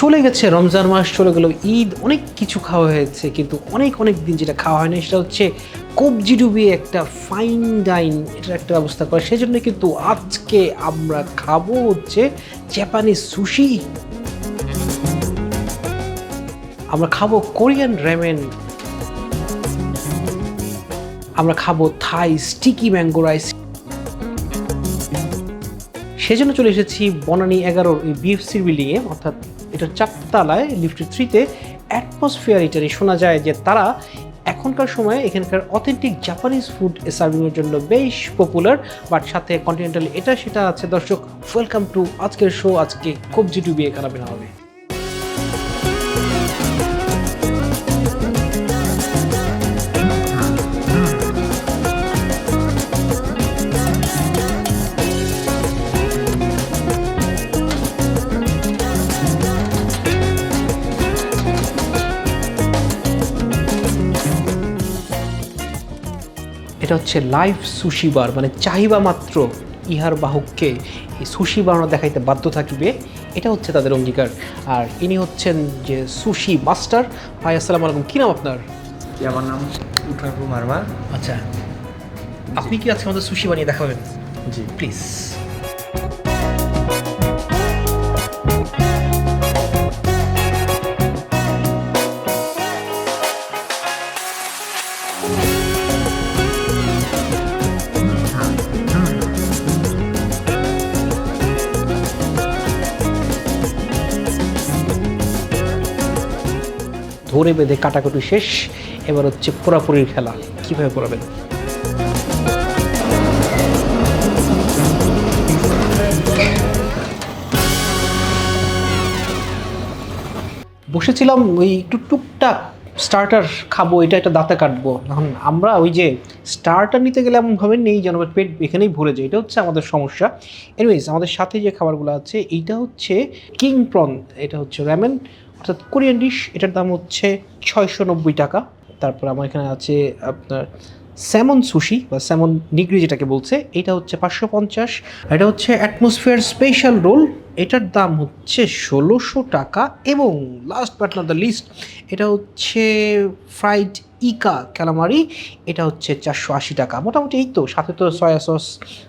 চলে গেছে, রমজান মাস চলে গেল, ঈদ, অনেক কিছু খাওয়া হয়েছে, কিন্তু অনেক অনেক দিন যেটা খাওয়া হয় না সেটা হচ্ছে কবজি ডুবিয়ে একটা ফাইন ডাইন এটার একটা ব্যবস্থা করে। সেজন্য কিন্তু আজকে আমরা খাব হচ্ছে জাপানিজ সুশি আমরা খাব কোরিয়ান রেমেন আমরা খাব থাই স্টিকি ম্যাঙ্গো রাইস সেজন্য চলে এসেছি বনানী এগারোর এই বিএফসির বিল্ডিংয়ে অর্থাৎ এটার চারতলায় লিফটের থ্রিতে অ্যাটমসফিয়ার ইটারি শোনা যায় যে তারা এখনকার সময়ে এখানকার অথেন্টিক জাপানিজ ফুড সার্ভিংয়ের জন্য বেশ পপুলার বাট সাথে কন্টিনেন্টাল এটা, সেটা আছে। দর্শক ওয়েলকাম টু আজকের শো আজকে কবজি ডুবিয়ে কানাবেনা হবে। এটা হচ্ছে লাইভ সুশিবার মানে চাহিবা মাত্র ইহার বাহককে এই সুশি বানানো দেখাইতে বাধ্য থাকিবে। এটা হচ্ছে তাদের অঙ্গীকার। আর ইনি হচ্ছেন যে সুশি মাস্টার ভাই আসসালামু আলাইকুম। কী নাম আপনার? আমার নাম মারমা। আচ্ছা। আপনি কি আজকে আমাদের সুশি বানিয়ে দেখাবেন? জি। প্লিজ ধরে বেঁধে কাটাকুটি শেষ। এবার হচ্ছে পোড়াপুরির খেলা। কীভাবে পড়াবেন? বসেছিলাম ওই একটু টুকটাক স্টার্টার খাব, এটা একটা দাঁতে কাটবো। এখন আমরা ওই যে স্টার্টার নিতে গেলে এমনভাবে নেই যেন পেট এখানেই ভরে যায়, এটা হচ্ছে আমাদের সমস্যা। এনিওয়েজ আমাদের সাথে যে খাবারগুলো আছে, এইটা হচ্ছে কিং প্রন এটা হচ্ছে র্যামেন অর্থাৎ কোরিয়ান ডিশ, এটার দাম হচ্ছে ছয়শো নব্বই টাকা। তারপর আমার এখানে আছে আপনার স্যামন সুশি বা স্যামন নিগরি যেটাকে বলছে, এটা হচ্ছে পাঁচশো পঞ্চাশ। এটা হচ্ছে অ্যাটমসফিয়ার স্পেশাল রোল, এটার দাম হচ্ছে ষোলোশো টাকা। এবং last but not the least এটা হচ্ছে ফ্রাইড ইকা ক্যালামারি এটা হচ্ছে চারশো আশি টাকা। মোটামুটি এই তো, সাথে তো সয়া সস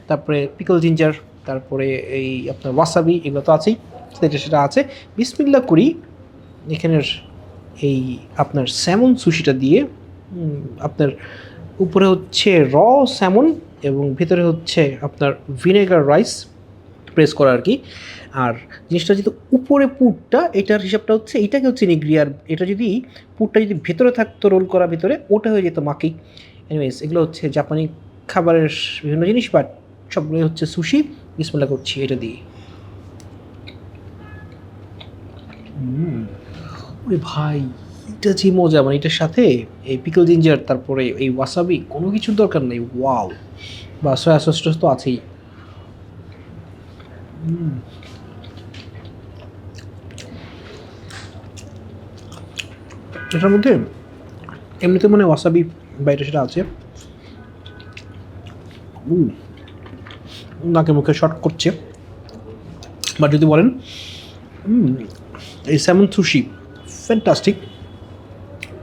তারপরে পিকল জিঞ্জার তারপরে এই আপনার ওয়াসাবি এগুলো তো আছেই, সেটা সেটা আছে। বিসমিল্লা করি এখানের এই আপনার স্যামন সুশিটা দিয়ে আপনার উপরে হচ্ছে র স্যামন এবং ভিতরে হচ্ছে আপনার ভিনেগার রাইস প্রেস করা আর কি। আর জিনিসটা যদি উপরে পুরটা, এটার হিসাবটা হচ্ছে এটাকে হচ্ছে নিগরি আর এটা যদি পুরটা যদি ভেতরে থাকতো রোল করা ভিতরে, ওটা হয়ে যেত মাকি এনিওয়েজ এগুলো হচ্ছে জাপানি খাবারের বিভিন্ন জিনিস বাট সবগুলোই হচ্ছে সুশি। বিসমিল্লা করছি এটা দিয়ে। ওরে ভাই, এটা যে মজা মানে এটার সাথে এই পিকল জিঞ্জার, তারপরে এই ওয়াসাবি, কোনো কিছুর দরকার নেই, ওয়াও। বা সয়া সস তো আছেই। এটার মধ্যে এমনিতে মানে ওয়াসাবি বা সেটা আছে। নাকে মুখে শর্ট করছে। বা যদি বলেন এই স্যামন সুশি। ফ্যান্টাস্টিক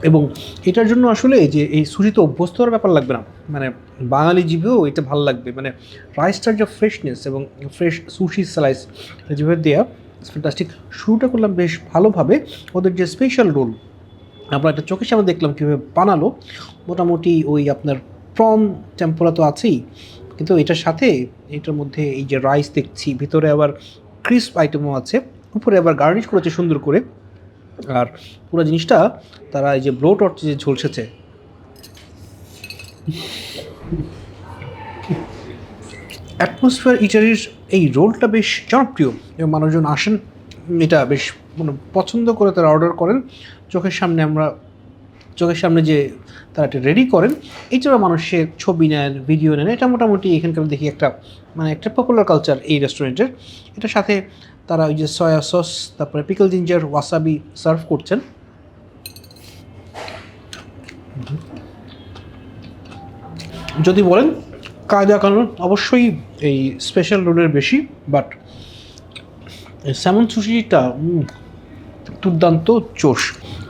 এবং এটার জন্য আসলে যে এই সুশিতে অভ্যস্ত হওয়ার ব্যাপার লাগবে না। মানে বাঙালি জীবেও এটা ভালো লাগবে। মানে রাইসটার যে ফ্রেশনেস এবং ফ্রেশ সুশি স্লাইস যেভাবে দেওয়া ফ্যান্টাস্টিক শুরুটা করলাম বেশ ভালোভাবে। ওদের যে স্পেশাল রোল আমরা একটা চোখের সামনে দেখলাম কীভাবে বানালো। মোটামুটি ওই আপনার প্রন টেম্পোরা তো আছেই। কিন্তু এটার সাথে এটার মধ্যে এই যে রাইস দেখছি, ভিতরে আবার ক্রিস্প আইটেমও আছে। উপরে আবার গার্নিশ করেছে সুন্দর করে। আর পুরো জিনিসটা তারা এই যে ব্লো টর্চ যে ঝলসেছে। অ্যাটমসফিয়ার ইটারির এই রোলটা বেশ জনপ্রিয় এবং মানুষজন আসেন, এটা বেশ মানে পছন্দ করে তারা অর্ডার করেন। চোখের সামনে আমরা, চোখের সামনে যে তারা এটা রেডি করেন। এছাড়া মানুষের ছবি নেন ভিডিও নেন। এটা মোটামুটি এখানকার দেখি একটা মানে একটা পপুলার কালচার এই রেস্টুরেন্টের এটার সাথে তারা ওই যে সয়া সস তারপরে পিকল জিঞ্জার ওয়াসাবি সার্ভ করছেন। যদি বলেন, কায়দা কানুন অবশ্যই এই স্পেশাল রোলের বেশি বাট স্যামন সুশিটা দুর্দান্ত চোষ।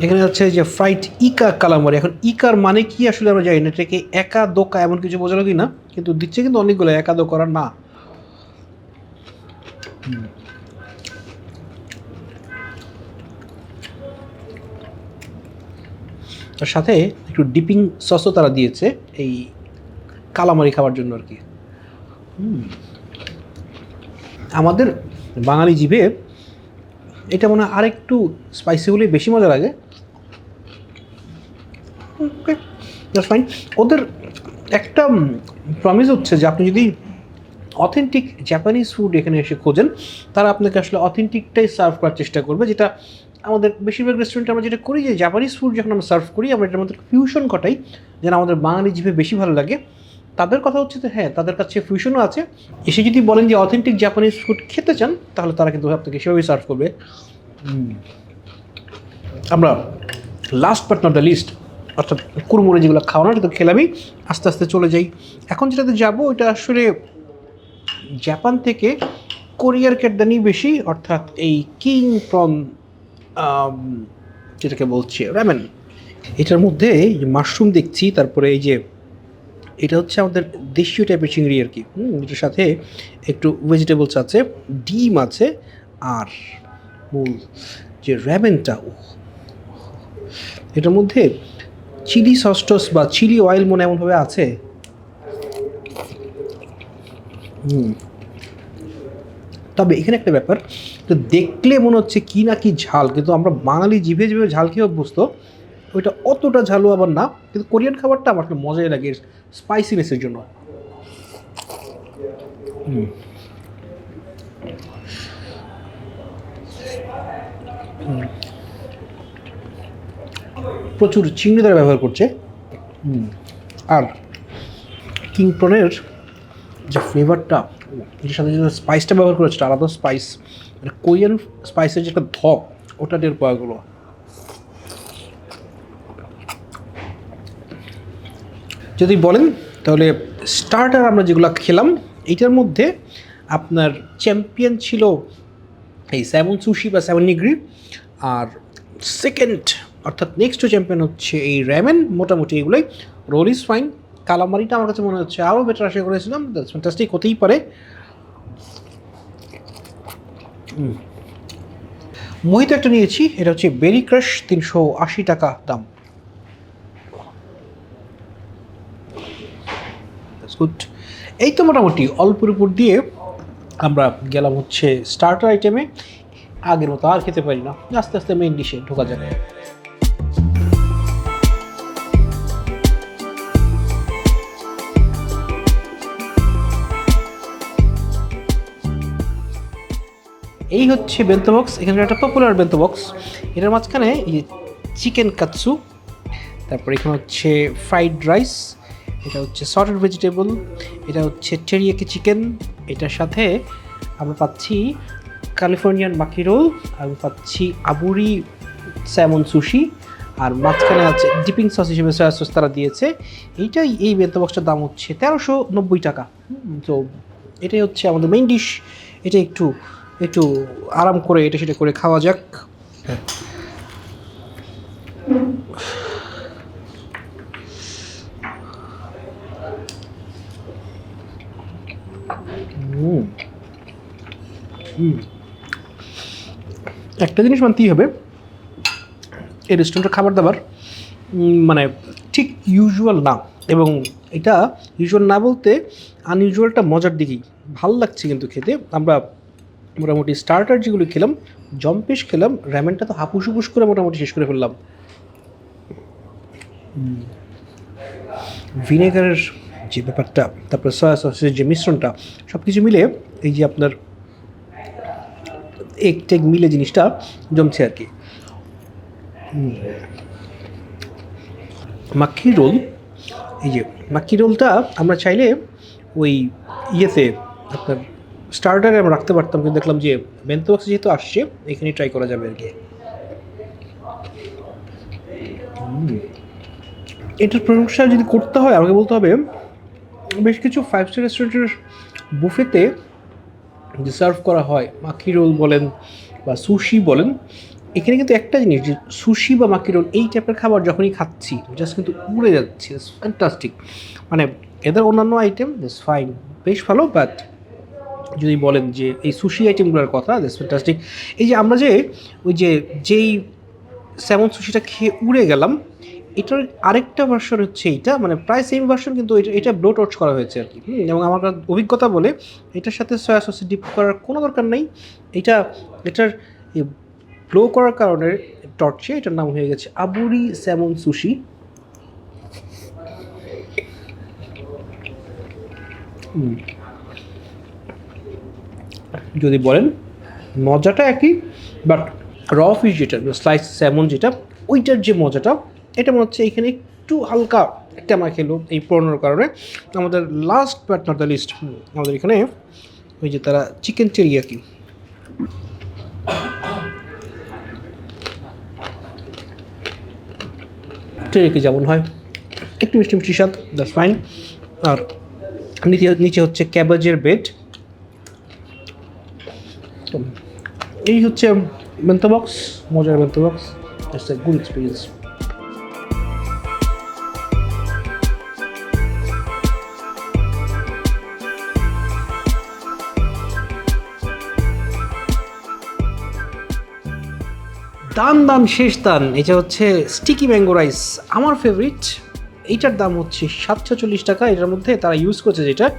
এখানে আছে যে ফ্রাইড ইকা কালামারি এখন ইকার মানে কি আসলে আমরা জানি না। এটাকে একা দোকা এমন কিছু বোঝালো কি না কিন্তু দিচ্ছে কিন্তু অনেকগুলো একা দো করা না। তার সাথে একটু ডিপিং সসও তারা দিয়েছে এই কালামারি খাওয়ার জন্য আর কি। আমাদের বাঙালি জিভে এটা মনে হয় আরেকটু স্পাইসি হলে বেশি মজা লাগে। ওকে ফাইন ওদের একটা প্রমিস হচ্ছে যে আপনি যদি অথেন্টিক জাপানিজ ফুড এখানে এসে খোঁজেন, তারা আপনাকে আসলে অথেন্টিকটাই সার্ভ করার চেষ্টা করবে, যেটা আমাদের বেশিরভাগ রেস্টুরেন্টে আমরা যেটা করি যে জাপানিজ ফুড যখন আমরা সার্ভ করি, আমরা এটার মধ্যে ফিউশন ঘটাই, যেন আমাদের বাঙালি জিভে বেশি ভালো লাগে। তাদের কথা হচ্ছে যে হ্যাঁ তাদের কাছে ফিউশনও আছে। এসে যদি বলেন যে অথেন্টিক জাপানিজ ফুড খেতে চান, তাহলে তারা কিন্তু আপনাকে সেভাবেই সার্ভ করবে। আমরা last but not the least অর্থাৎ কুড়মুড়ে যেগুলো খাওয়ানো এটা তো খেলামই আস্তে আস্তে চলে যাই। এখন যেটাতে যাব, ওইটা আসলে জাপান থেকে কোরিয়ার কেটদানি বেশি, অর্থাৎ এই কিং প্রন যেটাকে বলছে র্যামেন এটার মধ্যে মাশরুম দেখছি, তারপরে এই যে এটা হচ্ছে আমাদের দেশীয় টাইপের চিংড়ি আর কি। হুম, এটার সাথে একটু ভেজিটেবলস আছে, ডিম আছে, আর মূল যে র্যামেনটা এটার মধ্যে চিলি সসটস বা চিলি অয়েল মনে এমনভাবে আছে? হুম। তবে এখানে একটা ব্যাপার, তো দেখলে মনে হচ্ছে কি না কি ঝাল, কিন্তু আমরা বাঙালি জিভে জিভে ঝাল খেয়ে অভ্যস্ত, ওইটা অতটা ঝালু আবার না, কিন্তু কোরিয়ান খাবারটা আমার আসলে মজাই লাগে স্পাইসিনেসের জন্য। হুম। প্রচুর চিংড়ি তারা ব্যবহার করছে। আর কিং প্রনের যে ফ্লেভারটা এর সাথে যে স্পাইসটা ব্যবহার করেছে আলাদা স্পাইস। মানে কোরিয়ান স্পাইসের যে একটা ধপ ওটা টের পাওয়া গেলো। যদি বলেন তাহলে স্টার্টার আমরা যেগুলো খেলাম এইটার মধ্যে আপনার চ্যাম্পিয়ন ছিল এই স্যামন সুশি বা স্যামন নিগ্রি আর সেকেন্ড অর্থাৎ নেক্সট চ্যাম্পিয়ন হচ্ছে এই র্যামেন মোটামুটি এগুলোই। রোল ইজ ফাইন কালামারিটা আমার কাছে মনে হচ্ছে আরও বেটার আশা করেছিলাম। দ্যাটস ফ্যান্টাস্টিক হতেই পারে। মোহিত একটা নিয়েছি, এটা হচ্ছে বেরি ক্রাশ তিনশো আশি টাকা দাম। গুড এই তো মোটামুটি, অল্পের উপর দিয়ে আমরা গেলাম হচ্ছে স্টার্টার আইটেমে আগের মতো আর খেতে পারি না। আস্তে আস্তে মেইন ডিশে ঢোকা যাবে এই হচ্ছে বেন্তো বক্স এখানে একটা পপুলার বেন্তো বক্স এটার মাঝখানে চিকেন কাৎসু তারপর এখানে হচ্ছে ফ্রাইড রাইস এটা হচ্ছে সর্টেড ভেজিটেবল এটা হচ্ছে টেরিয়াকি চিকেন এটার সাথে আমরা পাচ্ছি ক্যালিফোর্নিয়ান মাকি রোল আমি পাচ্ছি আবুরি স্যামন সুশি আর মাঝখানে আছে ডিপিং সস হিসেবে সয়া সস তারা দিয়েছে। এইটাই এই বেন্তো বক্সটার দাম হচ্ছে তেরোশো নব্বই টাকা। তো এটাই হচ্ছে আমাদের মেইন ডিশ এটা একটু একটু আরাম করে এটা সেটা করে খাওয়া যাক। হুম। একটা জিনিস মানতেই হবে এই রেস্টুরেন্টের খাবার দাবার মানে ঠিক ইউজুয়াল না এবং এটা ইউজুয়াল না বলতে আনইউজুয়ালটা মজার দিকেই। ভালো লাগছে কিন্তু খেতে। আমরা মোটামুটি স্টার্টার যেগুলো খেলাম জম্পেশ খেলাম র্যামেনটা তো হাপুস হুপুস করে মোটামুটি শেষ করে ফেললাম। ভিনেগারের যে ব্যাপারটা, তারপরে সয়া সসের যে মিশ্রণটা সব কিছু মিলে এই যে আপনার এক টেক মিলে জিনিসটা জমছে আর কি। মাক্কি রোল, এই যে মাক্কি রোলটা আমরা চাইলে ওই ইয়েতে আপনার স্টার্টারে আমরা রাখতে পারতাম, কিন্তু দেখলাম যে বেন্তো বক্স যেহেতু আসছে এখানে ট্রাই করা যাবে আর কি। এটার প্রশংসা যদি করতে হয়, আমাকে বলতে হবে, বেশ কিছু ফাইভ স্টার রেস্টুরেন্টের বুফেতে যে সার্ভ করা হয়, মাখি রোল বলেন বা সুশি বলেন, এখানে কিন্তু একটা জিনিস যে সুশি বা মাকিরোল এই টাইপের খাবার যখনই খাচ্ছি জাস্ট কিন্তু উড়ে যাচ্ছে ফ্যান্টাস্টিক মানে এদের অন্যান্য আইটেম দিস ফাইন বেশ ভালো বাট যদি বলেন যে এই সুশি আইটেমগুলোর কথা দিস ফ্যান্টাস্টিক এই যে আমরা যে, ওই যে, যেই স্যামন সুশিটা খেয়ে উড়ে গেলাম, এটার আরেকটা ভার্সন হচ্ছে এইটা মানে প্রায় সেম ভার্সন কিন্তু এটা এটা ব্লো টর্চ করা হয়েছে আর কি। এবং আমার অভিজ্ঞতা বলে, এটার সাথে সয়া সসে ডিপ করার কোনো দরকার নেই। এটা, এটার ব্লো করার কারণে টর্চে এটার নাম হয়ে গেছে আবুরি স্যামন সুশি হুম। যদি বলেন, মজাটা একই বাট র ফিশ যেটা স্লাইস স্যামন যেটা, ওইটার যে মজাটা, এটা মনে হচ্ছে এখানে একটু হালকা একটা আমার খেলো এই পুরোনোর কারণে। আমাদের last but not the least আমাদের এখানে ওই যে তারা চিকেন টেরিয়াকি টেরিয়াকি যেমন হয়, একটু মিষ্টি মিষ্টি স্বাদ দ্যাটস ফাইন আর নিচে নিচে হচ্ছে ক্যাবেজের বেড এই হচ্ছে বেন্তো বক্স মজার bento box it's a good experience দান দান শেষ দান এটা হচ্ছে স্টিকি ম্যাঙ্গো রাইস আমার ফেভারিট এইটার দাম হচ্ছে সাতশো চল্লিশ টাকা, এটার মধ্যে তারা ইউজ করছে যেটা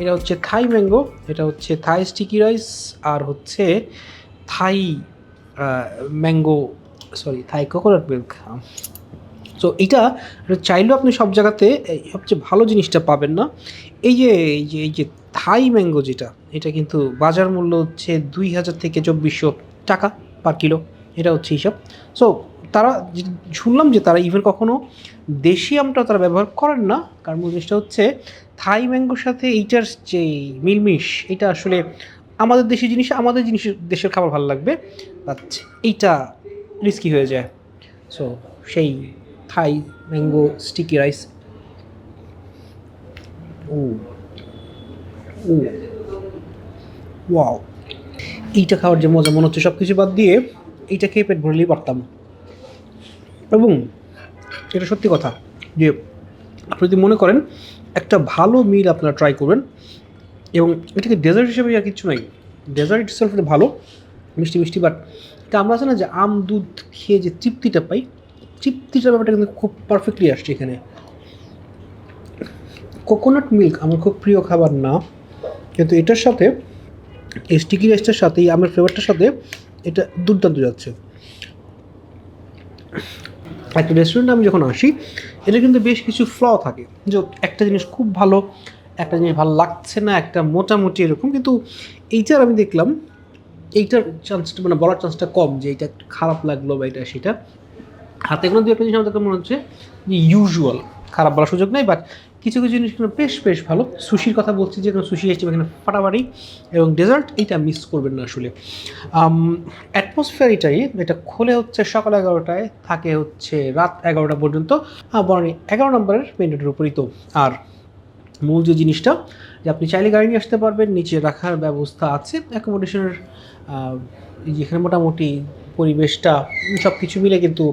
এটা হচ্ছে থাই ম্যাঙ্গো, এটা হচ্ছে থাই স্টিকি রাইস আর হচ্ছে Thai mango, sorry, Thai coconut milk. So এটা চাইলেও আপনি সব জায়গাতে সবচেয়ে ভালো জিনিসটা পাবেন না। এই যে এই যে এই যে থাই ম্যাঙ্গো যেটা, এটা কিন্তু বাজার মূল্য হচ্ছে দুই হাজার থেকে চব্বিশশো টাকা পার কিলো, এটা হচ্ছে হিসাব। সো তারা শুনলাম যে তারা ইভেন কখনো দেশি আমটা তারা ব্যবহার করেন না। কারণ মূল জিনিসটা হচ্ছে থাই ম্যাঙ্গোর সাথে এইটার যে মিলমিশ, এটা আসলে আমাদের দেশি জিনিস, আমাদের জিনিস, দেশের খাবার ভালো লাগবে। বাট এইটা রিস্কি হয়ে যায়। সো সেই Thai mango sticky rice oh oh wow এইটা খাওয়ার যে মজা মনে হচ্ছে সব কিছু বাদ দিয়ে, এইটা খেয়ে পেট ভরলেই পারতাম। এবং এটা সত্যি কথা যে আপনি যদি মনে করেন, একটা ভালো মিল আপনারা ট্রাই করবেন এবং এটাকে ডেজার্ট হিসেবে আর কিছু নাই। ডেজার্ট ইটসেলফ ভালো, মিষ্টি মিষ্টি বাট এটা আমরা আছে না যে আম, দুধ খেয়ে যে তৃপ্তিটা পাই, তৃপ্তিটার ব্যাপারটা কিন্তু খুব পারফেক্টলি আসছে এখানে। কোকোনাট মিল্ক আমার খুব প্রিয় খাবার না, কিন্তু এটার সাথে, এই স্টিকি রাইসটার সাথে, এই আমের ফ্লেভারটার সাথে এটা দুর্দান্ত যাচ্ছে। একটা রেস্টুরেন্টে আমি যখন আসি এটা কিন্তু বেশ কিছু ফ্ল থাকে। যে একটা জিনিস খুব ভালো, একটা জিনিস ভালো লাগছে না, একটা মোটামুটি এরকম। কিন্তু এইটার আমি দেখলাম, এইটার চান্সটা মানে বলার চান্সটা কম যে এটা একটু খারাপ লাগল বা এটা সেটা। হাতে কোনো দু একটা জিনিস আমাদের মনে হচ্ছে যে ইউজুয়াল খারাপ বলার সুযোগ নেই বাট কিছু কিছু জিনিস কিন্তু বেশ বেশ ভালো। সুশির কথা বলছি যে সুশি এসছে এখানে ফাটাফাটি এবং ডেজার্ট এইটা মিস করবেন না আসলে। অ্যাটমসফিয়ার এটাই এটা খোলে হচ্ছে সকাল এগারোটায় থাকে হচ্ছে রাত এগারোটা পর্যন্ত। আহ, বরং এগারো নম্বরের মেনুটার উপরই তো। আর মূল যে জিনিসটা যে আপনি চাইলে গাড়ি নিয়ে আসতে পারবেন নিচে রাখার ব্যবস্থা আছে অ্যাকোমোডেশনের যেখানে মোটামুটি পরিবেশটা সব কিছু মিলে কিন্তু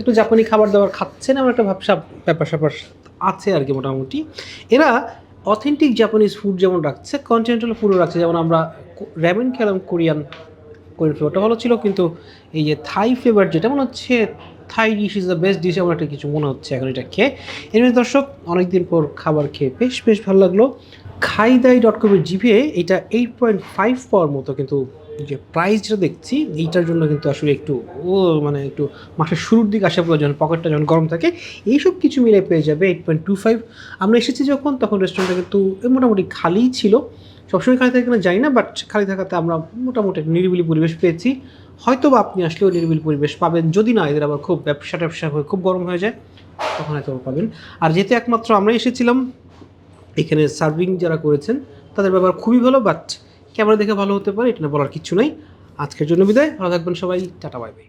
একটু জাপানি খাবার দাবার খাচ্ছেন আমার একটা ভাবসা ব্যাপার স্যাপার আছে আর কি মোটামুটি। এরা অথেন্টিক জাপানিজ ফুড যেমন রাখছে কন্টিনেন্টাল ফুডও রাখছে। যেমন আমরা র্যামেন খেলাম কোরিয়ান কোরিয়ান ফ্লেভারটা ভালো ছিল, কিন্তু এই যে থাই ফ্লেভার যেটা মনে হচ্ছে Thai dish is the best dish এমন একটা কিছু মনে হচ্ছে এখন এটা খেয়ে এমনি দর্শক, অনেকদিন পর খাবার খেয়ে বেশ বেশ ভালো লাগল। খাইদাই ডট কমের জিভে এটা এইট পয়েন্ট ফাইভ পাওয়ার মতো, কিন্তু যে প্রাইসটা দেখছি, এইটার জন্য কিন্তু আসলে একটু, ও মানে একটু মাসের শুরুর দিকে আসা পড়ে প্রয়োজন পকেটটা যখন গরম থাকে, এইসব কিছু মিলে পেয়ে যাবে এইট পয়েন্ট টু ফাইভ আমরা এসেছি যখন, তখন রেস্টুরেন্টটা কিন্তু মোটামুটি খালিই ছিল। সবসময় খালি থাকে কিনা জানি না বাট খালি থাকাতে আমরা মোটামুটি একটা নিরিবিলি পরিবেশ পেয়েছি। হয়তো বা আপনি আসলেও নিরিবিলি পরিবেশ পাবেন, যদি না, এদের আবার খুব ব্যবসা ট্যাবসা হয়ে খুব গরম হয়ে যায়, তখন হয়তো পাবেন। আর যেহেতু একমাত্র আমরা এসেছিলাম, এখানে সার্ভিং যারা করেছেন, তাদের ব্যাপার খুবই ভালো বাট ক্যামেরা দেখে ভালো হতে পারে, এটা বলার কিছু নাই। আজকের জন্য বিদায়, ভালো থাকবেন সবাই, টাটা, বাই বাই।